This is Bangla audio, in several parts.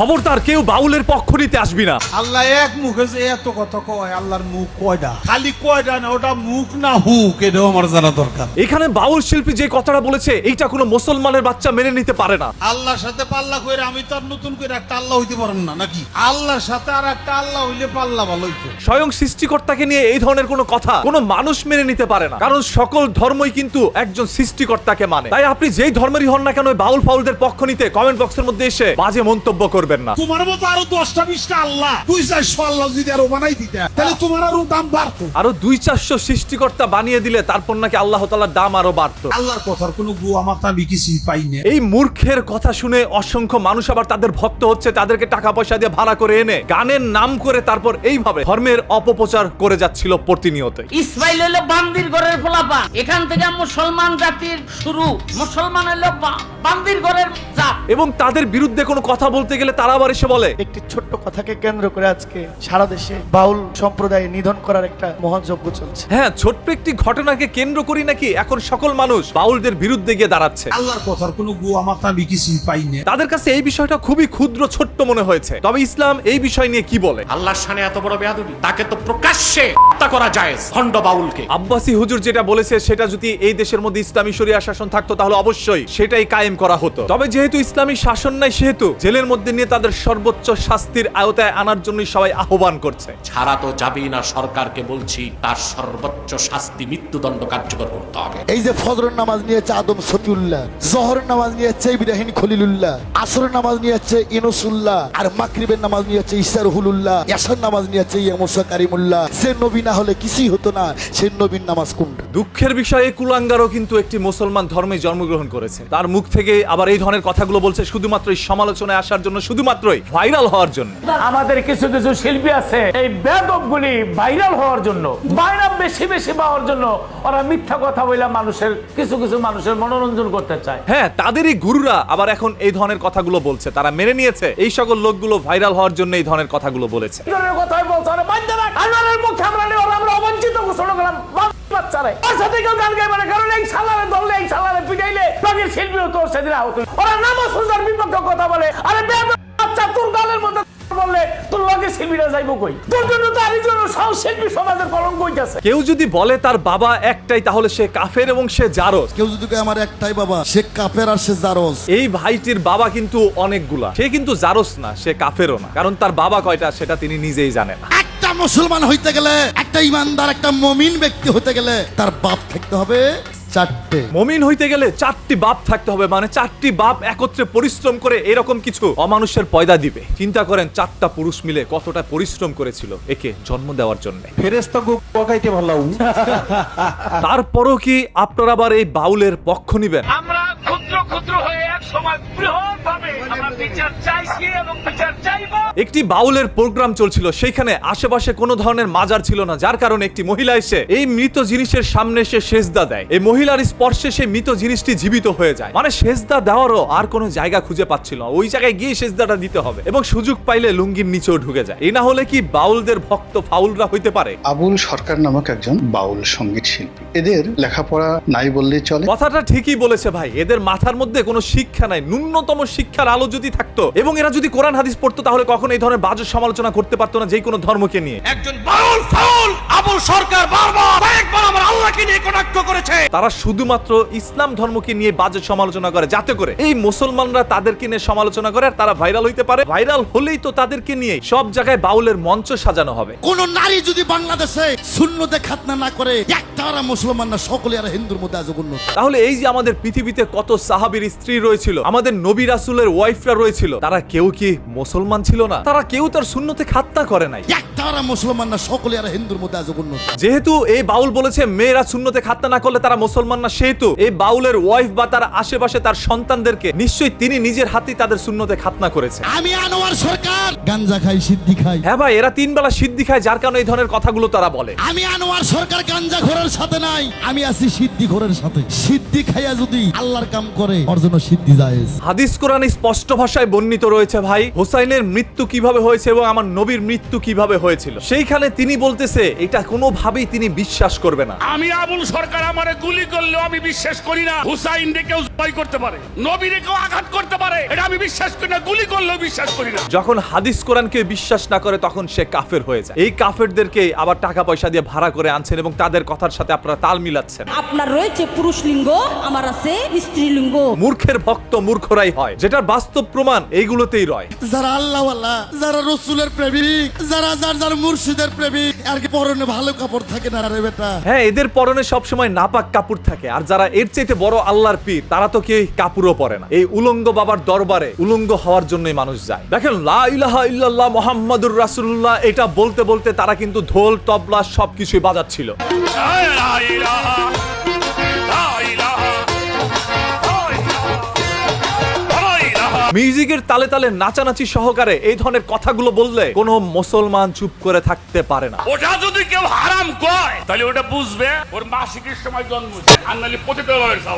খবরদার কেউ বাউলের পক্ষ নিতে আসবি না। আল্লাহ এক মুখে যে এত কথা কয় আল্লাহর মুখ কয়টা খালি কয়টা না ওটা মুখ না হুক এটাও আমার জানা দরকার। এখানে বাউল শিল্পী যে কথাটা বলেছে এইটা কোনো মুসলমানের বাচ্চা মেনে নিতে পারে না। আল্লাহর সাথে পাল্লা কইরা আমি তো আর নতুন করে একটা আল্লাহ হইতে পারব না নাকি? আল্লাহর সাথে আর একটা আল্লাহ হইলে পাল্লা ভালো হইতো। স্বয়ং সৃষ্টিকর্তাকে নিয়ে এই ধরনের কোনো কথা কোনো মানুষ মেনে নিতে পারে না। কারণ সকল ধর্মই কিন্তু একজন সৃষ্টিকর্তাকে মানে। তাই আপনি যেই ধর্মেরই হন না কেন বাউল ফাউলদের পক্ষ নিতে কমেন্ট বক্সের মধ্যে এসে বাজে মন্তব্য করবেন। না। তোমার মতো আরও দশটা বিশটা আল্লাহ। দুই চারশো আল্লাহ যদি আরও বানাই দিতে তাহলে তোমার আরও দাম বাড়তো। আরও দুই চারশো সৃষ্টিকর্তা বানিয়ে দিলে তারপর নাকি আল্লাহ তালার দাম আরও বাড়তো। আল্লাহর কথার কোনো গুয়া মাথা আমি কিছুই পাই না এই মূর্খের কথা শুনে অসংখ্য মানুষ আবার তাদের ভক্ত হচ্ছে তাদেরকে টাকা পয়সা দিয়ে ভাড়া করে এনে গানের নাম করে তারপর এইভাবে ধর্মের অপপ্রচার করে যাচ্ছিল প্রতিনিয়ত ইসমাইল হলো বান্দির ঘরের ফলাফা এখান থেকে মুসলমান জাতির শুরু। মুসলমান হলো বা- বান্দির ঘরের জাত। এবং তাদের বিরুদ্ধে কোনো কথা বলতে গেলে তারা আবার এসে বলে একটি ছোট্ট কথাকে কেন্দ্র করে আজকে সারা দেশে বাউল সম্প্রদায় নিধন করার একটা মহান যজ্ঞ চলছে। হ্যাঁ ছোট্ট একটি ঘটনাকে কেন্দ্র করি নাকি এখন সকল মানুষ বাউলদের বিরুদ্ধে গিয়ে দাঁড়াচ্ছে? আল্লাহর কথার কোনো গুয়া মাথা আমি কিছুই পাই না তাদের কাছে এই বিষয়টা খুবই ক্ষুদ্র ছোট্ট মনে হয়েছে। তবে ইসলাম এই বিষয় নিয়ে কি বলে? আল্লাহর সানে এত বড় বেয়াদবি তাকে তো প্রকাশ্যে হত্যা করা যায় খণ্ড বাউলকে। আব্বাসী হুজুর যেটা বলেছে সেটা যদি এই দেশের মধ্যে ইসলামী শরিয়া শাসন থাকতো তাহলে অবশ্যই সেটাই কায়েম করা হতো। তবে যেহেতু ইসলামী শাসন নাই সেহেতু জেলের মধ্যে নিয়ে তাদের সর্বোচ্চ শাস্তির আওতায় আনার জন্যই সবাই আহ্বান করছে। ছাড়া তো যাবেই না সরকারকে বলছি তার সর্বোচ্চ শাস্তি মৃত্যুদণ্ড কার্যকর করতে হবে। এই যে ফজরের নামাজ নিয়েছে আদম সতিউল্লাহ জহরের নামাজ নিয়েছে ইব্রাহিম খলিলুল্লাহ আসরের নামাজ নিয়েছে ইনুসুল্লাহ আর মাকরিবের নামাজ নিয়েছে ইসার হুলুল্লাহ ইয়াসার নামাজ নিয়েছে ইয়ামুসা কারিমুল্লাহ। সে নবী না হলে কিছুই হতো না সে নবীর নামাজ কোনটা? দুঃখের বিষয়ে কুলাঙ্গারও কিন্তু একটি মুসলমান ধর্মে জন্মগ্রহণ করেছে। তার মুখ থেকে আবার এই ধরনের কথাগুলো বলছে শুধুমাত্র এই সমালোচনায় আসার জন্য শুধুমাত্রই ভাইরাল হওয়ার জন্য। আমাদের কিছু কিছু শিল্পী আছে এই বেদব গুলি ভাইরাল হওয়ার জন্য বাইরা বেশি বেশি পাওয়ার জন্য ওরা মিথ্যা কথা বলে মানুষের কিছু কিছু মানুষের মনোরঞ্জন করতে চায়। হ্যাঁ তাদেরই গুরুরা আবার এখন এই ধরনের কথাগুলো বলছে তারা মেনে নিয়েছে। এই সকল লোকগুলো ভাইরাল হওয়ার জন্য এই ধরনের কথাগুলো বলেছে। এই ধরনের কথাই বলছে ওরা বাধ্য না। আল্লাহর মুখে আমরা নেই, ওরা আমরা অবঞ্চিত ঘোষণা করলাম বাচ্চারে। ওর সাথে কেউ গান গাইবে না কারণ এই সালারে ধরলে এই সালারে পিটাইলে বাকি শিল্পী হতো ওর সেদিন আহত ওরা নামও সুন্দর বিপক্ষে কথা বলে আরে বাচ্চা তোর গালের মধ্যে বললে তোর লগে শিল্পীরা যাইবো কই? তোর জন্য তো আর জন্য সব শিল্পী সমাজের কলঙ্ক হইতাছে। কেউ যদি বলে তার বাবা একটাই তাহলে সে কাফের এবং সে জারজ। কেউ যদি কয় আমার একটাই বাবা সে কাপের আর সে জারজ। এই ভাইটির বাবা কিন্তু অনেকগুলা। সে কিন্তু জারস না সে কাফেরও না। কারণ তার বাবা কয়টা সেটা তিনি নিজেই জানেন না। একটা মুসলমান হইতে গেলে একটা ইমানদার একটা মমিন ব্যক্তি হতে গেলে তার বাপ থাকতে হবে চারটে। মমিন হইতে গেলে চারটি বাপ থাকতে হবে মানে চারটি বাপ একত্রে পরিশ্রম করে এরকম কিছু অমানুষের পয়দা দিবে। চিন্তা করেন চারটা পুরুষ মিলে কতটা পরিশ্রম করেছিল একে জন্ম দেওয়ার জন্য। ফেরেস্তা গাইতে ভালো তারপরও কি আপনারা আবার এই বাউলের পক্ষ নিবেন? আমরা ক্ষুদ্র ক্ষুদ্র হয়ে এক সময় বৃহৎ ভাবে আমরা বিচার চাইছি এবং বিচার চাইব। একটি বাউলের প্রোগ্রাম চলছিল সেইখানে আশেপাশে কোনো ধরনের মাজার ছিল না যার কারণে একটি মহিলা এসে এই মৃত জিনিসের সামনে এসে সেজদা দেয়। এই মহিলার স্পর্শে সেই মৃত জিনিসটি জীবিত হয়ে যায়। মানে সেজদা দেওয়ারও আর কোনো জায়গা খুঁজে পাচ্ছিল ওই জায়গায় গিয়ে সেজদাটা দিতে হবে এবং সুযোগ পাইলে লুঙ্গির নিচেও ঢুকে যায়। এই না হলে কি বাউলদের ভক্ত ফাউলরা হইতে পারে? আবুল সরকার নামক একজন বাউল সংগীত শিল্পী। এদের লেখাপড়া নাই বললেই চলে। কথাটা ঠিকই বলেছে ভাই। এদের মাথার মধ্যে কোনো শিক্ষা নাই। ন্যূনতম শিক্ষার আলো যদি থাকতো এবং এরা যদি কোরআন হাদিস পড়তো তাহলে কখন এই ধরনের বাজে সমালোচনা করতে পারতো না যে কোনো ধর্মকে নিয়ে। একজন বাউল ফাউল আবুল সরকার বারবার কয়েকবার আমার আল্লাহকে নিয়ে কটাক্ষ করেছে। তারা শুধুমাত্র ইসলাম ধর্মকে নিয়ে বাজে সমালোচনা করে। যাতে করে এই মুসলমানরা তাদেরকে নিয়ে সমালোচনা করে আর তারা ভাইরাল হইতে পারে। ভাইরাল হলেই তো তাদেরকে নিয়ে সব জায়গায় বাউলের মঞ্চ সাজানো হবে। কোন নারী যদি বাংলাদেশে শূন্যতে খাতনা না করে একটা মুসলমান না সকলে আর হিন্দুর মধ্যে আজ উন্নত। তাহলে এই যে আমাদের পৃথিবীতে কত সাহাবীর স্ত্রী রয়েছিল আমাদের নবী রাসুলের ওয়াইফরা রয়েছিল তারা কেউ কি মুসলমান ছিল না? তারা কেউ তার শূন্যতে খাতনা করে নাই। একটা আর মুসলমান না সকলে আর হিন্দুর মধ্যে আজ উন্নত। যেহেতু এই বাউল বলেছে মেয়েরা শূন্যতে খাতনা না করলে তারা মুসলমান না সেহেতু এই বাউলের ওয়াইফ বা তার আশেপাশে তার সন্তানদেরকে নিশ্চয়ই তিনি নিজের হাতেই তাদের শূন্যতে খাতনা করেছে আমি আনোয়ার সরকার। গাঞ্জা খাই সিদ্ধি খাই। হ্যাঁ ভাই এরা তিন বেলা সিদ্ধি খায় যার কারণে এই ধরনের কথাগুলো তারা বলে। আমি আনোয়ার সরকার গাঞ্জা ঘোরের সাথে নাই। আমি আছি সিদ্ধি ঘোরের সাথে। সিদ্ধি খাইয়া যদি আল্লাহর কাম করে ওর জন্য সিদ্ধি জায়েজ। হাদিস কোরআনে স্পষ্ট ভাষায় বর্ণিত রয়েছে ভাই হোসাইনের মৃত্যু কীভাবে হয়েছে এবং আমার নবীর মৃত্যু কীভাবে হয়েছিল? সেইখানে তিনি বলতেছে এটা কোনোভাবেই তিনি বিশ্বাস করবে না। আমি আবুল সরকার আমারে গুলি করলেও আমি বিশ্বাস করি না। হুসাইন কেউ জয় করতে পারে। নবীরে কেউ আঘাত করতে পারে। এটা আমি বিশ্বাস করি না গুলি করলেও বিশ্বাস করি না। যখন হাদিস কোরআনকে বিশ্বাস না করে তখন সে কাফের হয়ে যায়। এই কাফেরদেরকে আবার টাকা পয়সা দিয়ে ভাড়া করে আনছেন এবং তাদের কথার সাথে আপনারা তাল মিলাচ্ছেন। আপনার রয়েছে পুরুষ লিঙ্গ আমার আছে স্ত্রী লিঙ্গ। মূর্খের ভক্ত মূর্খরাই হয়। যেটার বাস্তব প্রমাণ এইগুলোতেই রয়। যারা আল্লাহ যারা রসুলের প্রেমিক যারা যার যার মুর্শিদের প্রেমিক আর কি পরনে ভালো কাপড় থাকে না রে বেটা? হ্যাঁ এদের পরনে সবসময় নাপাক কাপড় থাকে। আর যারা এর চাইতে বড় আল্লাহর পীর, তারা তো কেউ কাপুরও পরে না। এই উলঙ্গ বাবার দরবারে উলঙ্গ হওয়ার জন্যই মানুষ যায়। দেখেন, লা ইলাহা ইল্লাল্লাহ মোহাম্মদুর রাসুল্লাহ এটা বলতে বলতে তারা কিন্তু ঢোল, তবলা সবকিছুই বাজাচ্ছিল। মিউজিকের তালে তালে নাচানাচি সহকারে এই ধরনের কথাগুলো বললে কোনো মুসলমান চুপ করে থাকতে পারে না। ওটা যদি কেউ হারাম কয় তাহলে ওটা বুঝবে ওর মাসিকের সময় জন্ম হয়ে।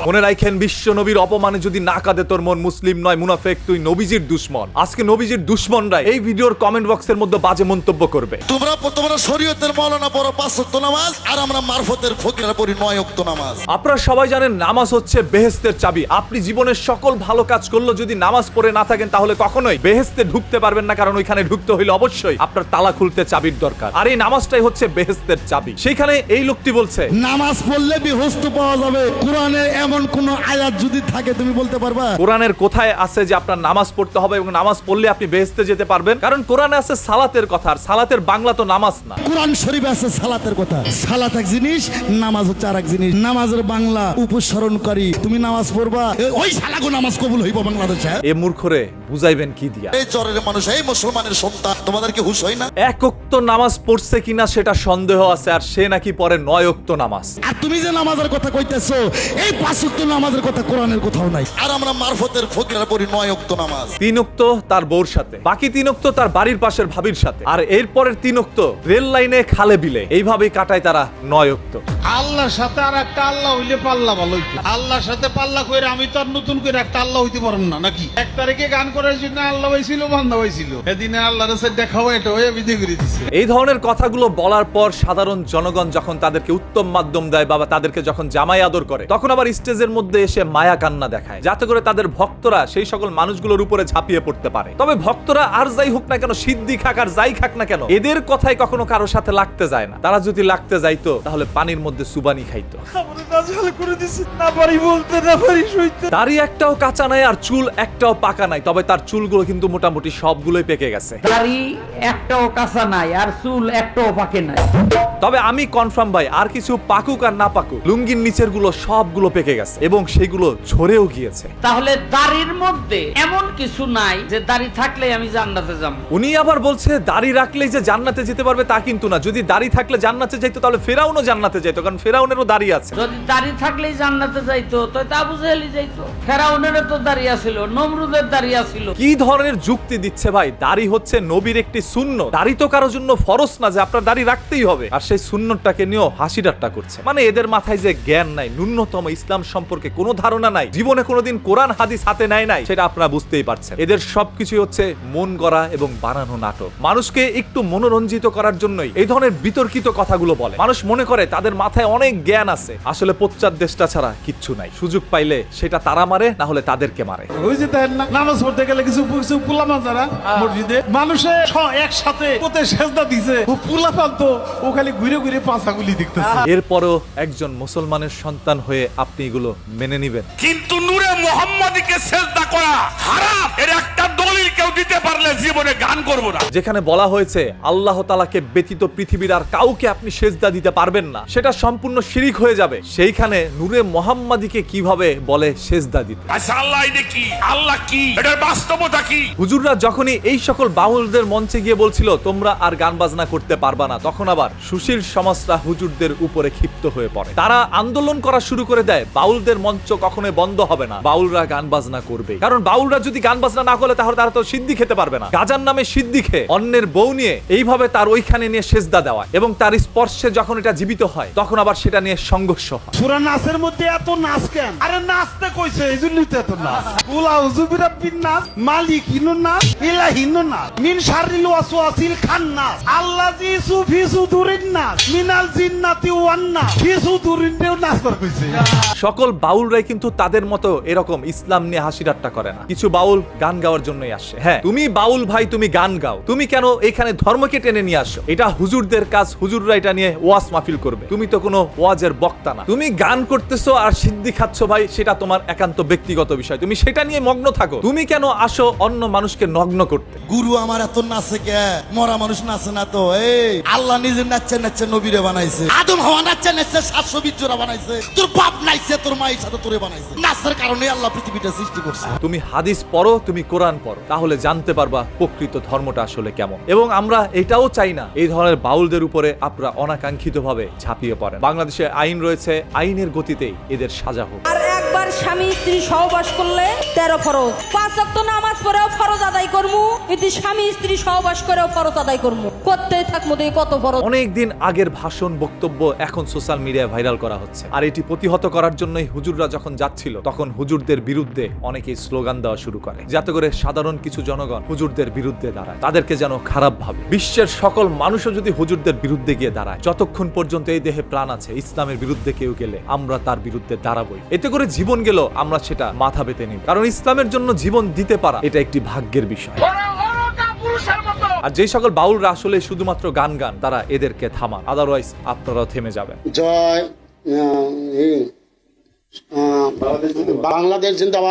মনে রাখেন বিশ্ব নবীর অপমানে যদি না কাঁদে তোর মন মুসলিম নয় মুনাফেক তুই নবীজির দুশ্মন। আজকে নবীজির দুশ্মনরা এই ভিডিওর কমেন্ট বক্সের মধ্যে বাজে মন্তব্য করবে। তোমরা তোমরা শরীয়তের মৌলানা পড়ো পাঁচ ওয়াক্ত নামাজ আর আমরা মারফতের ফকিরা পড়ি নয় ওয়াক্ত নামাজ। আপনারা সবাই জানেন নামাজ হচ্ছে বেহেস্তের চাবি। আপনি জীবনের সকল ভালো কাজ করলেও যদি নামাজ পড়ে না থাকেন তাহলে কখনোই বেহেস্তে ঢুকতে পারবেন না কারণ ওইখানে ঢুকতে হইলে অবশ্যই আপনার তালা খুলতে চাবির দরকার। আর এই নামাজটাই হচ্ছে বেহেস্তের চাবি। সেখানে এই লোকটি বলছে নামাজ পড়লে বিহস্ত পাওয়া যাবে। কোরআনে এমন কোন আয়াত যদি থাকে তুমি বলতে পারবা? কোরআনের কোথায় আছে যে আপনার নামাজ পড়তে হবে এবং নামাজ পড়লে আপনি বেহেস্তে যেতে পারবেন? কারণ কোরআনে আছে সালাতের কথা আর সালাতের বাংলা তো নামাজ না। কোরআন শরীফে আছে সালাতের কথা। সালাত এক জিনিস নামাজ হচ্ছে আর এক জিনিস। নামাজের বাংলা উপসরণকারী তুমি নামাজ পড়বা ওই সালাগো নামাজ কবুল হইব বাংলাদেশে। এ মূর্খরে বুঝাইবেন কি দিয়া? এই চরের মানুষ এই মুসলমানের সন্তান তোমাদেরকে হুশ হয় না? এক নামাজ পড়ছে কিনা সেটা সন্দেহ আছে আর সে নাকি পরে নয় নামাজ। আর তুমি যে নামাজের কথা কইতেছো এই পাঁচ ওয়াক্ত নামাজের কথা কোরআনের কোথাও নাই। আর আমরা মারফতের নয় ওয়াক্ত নামাজ। তিন তার বউর সাথে বাকি তিন তার বাড়ির পাশের ভাবির সাথে আর এরপরের তিন অক্ত রেল লাইনে খালে বিলে এইভাবেই কাটায় তারা নয় অক্ত আল্লাহর সাথে আর একটা আল্লাহ হইলে পাল্লা ভালো হইতো। আল্লাহর সাথে পাল্লা কইরা আমি তো আর নতুন করে একটা আল্লাহ হইতে পারব না নাকি? এক তারিখে গান করার জন্য আল্লাহ হয়েছিল বান্ধা হয়েছিল এদিনে আল্লাহর সাথে দেখা হয় এটা হয়ে বিধি করে দিছে। এই ধরনের কথাগুলো বলার পর সাধারণ জনগণ যখন তাদেরকে উত্তম মাধ্যম দেয় বা তাদেরকে যখন জামাই আদর করে তখন আবার স্টেজের মধ্যে এসে মায়া কান্না দেখায় যাতে করে তাদের ভক্তরা সেই সকল মানুষগুলোর উপরে ঝাঁপিয়ে পড়তে পারে। তবে ভক্তরা আর যাই হোক না কেন সিদ্ধি খাক আর যাই খাক না কেন এদের কথাই কখনো কারোর সাথে লাগতে যায় না। তারা যদি লাগতে যাইতো তাহলে পানির মধ্যে সুবানি খাইতো। দাড়ি একটাও কাঁচা নাই আর চুল একটাও পাকা নাই তবে তার চুলগুলো কিন্তু মোটামুটি সবগুলোই পেকে গেছে। দাড়ি একটাও কাঁচা নাই আর চুল একটাও পাকে নাই। তবে আমি কনফার্ম ভাই আর কিছু পাকুক আর না পাকুক লুঙ্গির নিচেরগুলো সবগুলো পেকে গেছে এবং সেগুলো ঝরেও গিয়েছে। তাহলে দাড়ির মধ্যে এমন কিছু নাই যে দাড়ি থাকলে আমি জান্নাতে যাব। উনি আবার বলছে দাড়ি রাখলেই যে জান্নাতে যেতে পারবে তা কিন্তু না। যদি দাড়ি থাকলে জান্নাতে যাইতো তাহলে ফেরাউনও জান্নাতে যাইতো কারণ ফেরাউনেরও দাড়ি আছে। যদি দাড়ি থাকলেই জান্নাতে যাইতো তো আবু জাহেলি যাইতো। ফেরাউনেরও তো দাঁড়িয়ে ছিল নমরুদের দাঁড়িয়ে ছিল। কি ধরনের যুক্তি দিচ্ছে ভাই? দাড়ি হচ্ছে নবীর একটি শূন্য। দাড়ি তো কারোর জন্য ফরজ না যে আপনার দাড়ি রাখতেই হবে। আর সেই শূন্যটাকে নিয়েও হাসি ঠাট্টা করছে। মানে এদের মাথায় যে জ্ঞান নাই ন্যূনতম ইসলাম সম্পর্কে কোনো ধারণা নাই জীবনে কোনোদিন কোরআন হাদিস হাতে নেয় নাই সেটা আপনারা বুঝতেই পারছেন। এদের সবকিছু হচ্ছে মন গড়া এবং বানানো নাটক। মানুষকে একটু মনোরঞ্জিত করার জন্যই এই ধরনের বিতর্কিত কথাগুলো বলে। মানুষ মনে করে তাদের মাথায় অনেক জ্ঞান আছে। আসলে পশ্চাৎ দেশটা ছাড়া কিচ্ছু নাই। সুযোগ পাইলে সেটা তারা মারে না হলে তাদেরকে মারে। ওই যে তাই না। নামাজ পড়তে গেলে কিছু কিছু পুলামা যারা মসজিদে মানুষে একসাথে পোতে সেজদা দিছে। ও পুলাপান তো ও খালি ঘুরে ঘুরে পাঁচাগুলি দেখতেছে। এরপরও একজন মুসলমানের সন্তান হয়ে আপনি এগুলো মেনে নিবেন। কিন্তু নূরে মোহাম্মদীকে সেজদা করা হারাম। এর একটা দলিল কেউ দিতে পারলে জীবনে গান করব না। যেখানে বলা হয়েছে আল্লাহ তালাকে ব্যতীত পৃথিবীর আর কাউকে আপনি সেজদা দিতে পারবেন না। সেটা সম্পূর্ণ শিরিক হয়ে যাবে। সেইখানে নূরে মোহাম্মদীকে কীভাবে বলে সেজদা দিতে? আচ্ছা আল্লাহ এটা কি? আল্লাহ কি? এটার বাস্তবতা কি? হুজুররা যখনই এই সকল বাউলদের মঞ্চে গিয়ে বলছিল তোমরা আর গান বাজনা করতে পারবা না তখন আবার সুশীল সমাজরা হুজুরদের উপরে ক্ষিপ্ত হয়ে পড়ে। তারা আন্দোলন করা শুরু করে দেয় বাউলদের মঞ্চ কখনোই বন্ধ হবে না বাউলরা গান বাজনা করবে। কারণ বাউলরা যদি গান বাজনা না করে তাহলে তারা তো সিদ্ধি খেতে পারবে না। গাজার নামে সিদ্ধি খেয়ে অন্যের বউ নিয়ে এইভাবে তার ওইখানে নিয়ে সেজদা দেওয়া এবং তার স্পর্শে যখন এটা জীবিত হয় তখন আবার সেটা নিয়ে সংঘর্ষ হয়। সুরা নাচের মধ্যে এত নাচ কেন? আরে নাচতে কইছে এই জন্যই তো এত নাচ। উলা হুজুবির রাব্বিন নাস মালিকিনুন নাস ইলাহিনুন নাস মিন শাররিল ওয়াসওয়াসিল খান্নাস আল্লাযী সুফি সুদুরিন নাস মিনাল জিন্নাতি ওয়ান নাস ফি সুদুরিন নাস কর সকল বাউলরাই কিন্তু তাদের মতো এরকম ইসলাম নিয়ে হাসি ঠাট্টা করে না। কিছু বাউল গান গাওয়ার জন্যই আসে। হ্যাঁ তুমি বাউল ভাই, তুমি গান গাও। তুমি কেন এখানে ধর্মকে টেনে নিয়ে আসো? এটা হুজুরদের কাজ, হুজুররা এটা নিয়ে ওয়াজ মাহফিল করবে। তুমি তো কোনো ওয়াজের বক্তা না। তুমি গান করতেছো আর সিদ্ধি খাচ্ছ ভাই, সেটা তোমার একান্ত ব্যক্তিগত বিষয়। তুমি সেটা নিয়ে মগ্ন থাকো। তুমি কেন আসো অন্য মানুষকে নগ্ন করতে? গুরু আমার এত নাচে কে? মরা মানুষ নাচে না তো এই। আল্লাহ নিজে নাচছে নাচছে নবীরে বানাইছে। আদম হওয়া নাচছে নাচছে সাতশো বিজোরা বানাইছে। তোর বাপ নাইছে তোর মায়ের সাথে তোরে বানাইছে। নাচের কারণে আল্লাহ পৃথিবীটা সৃষ্টি করছে। তুমি হাদিস পড়ো তুমি কোরআন পড়ো। তাহলে জানতে পারবা প্রকৃত ধর্মটা আসলে কেমন। এবং আমরা এটাও চাই না এই ধরনের বাউলদের উপরে আপনারা অনাকাঙ্ক্ষিত ভাবে ঝাঁপিয়ে পড়েন। বাংলাদেশে আইন রয়েছে আইনের গতিতেই এদের সাজা হোক। আর একবার স্বামী স্ত্রী সহবাস করলে তেরো ফরজ। পাঁচ অক্ট নামাজ পড়েও এটি স্বামী স্ত্রী সহবাস করেও ফরজ আদায় করমু করতেই থাকব দেখি কত ফরজ? অনেকদিন আগের ভাষণ বক্তব্য এখন সোশ্যাল মিডিয়ায় ভাইরাল করা হচ্ছে। আর এটি প্রতিহত করার জন্যই হুজুররা যখন যাচ্ছিল তখন হুজুরদের বিরুদ্ধে অনেকেই স্লোগান দেওয়া শুরু করে। যাতে করে সাধারণ কিছু জনগণ হুজুরদের বিরুদ্ধে দাঁড়ায় তাদেরকে যেন খারাপ ভাবে। বিশ্বের সকল মানুষও যদি হুজুরদের বিরুদ্ধে গিয়ে দাঁড়ায় যতক্ষণ পর্যন্ত এই দেহে প্রাণ আছে ইসলামের বিরুদ্ধে কেউ গেলে আমরা তার বিরুদ্ধে দাঁড়াবই। এতে করে জীবন গেল আমরা সেটা মাথা পেতে নিব কারণ ইসলামের জন্য জীবন দিতে পারা এটা একটি ভাগ্যের বিষয়। আর যেই সকল বাউলরা আসলে শুধুমাত্র গান গান, তারা এদেরকে থামান। আদারওয়াইজ আপনারাও থেমে যাবেন। জয় বাংলাদেশ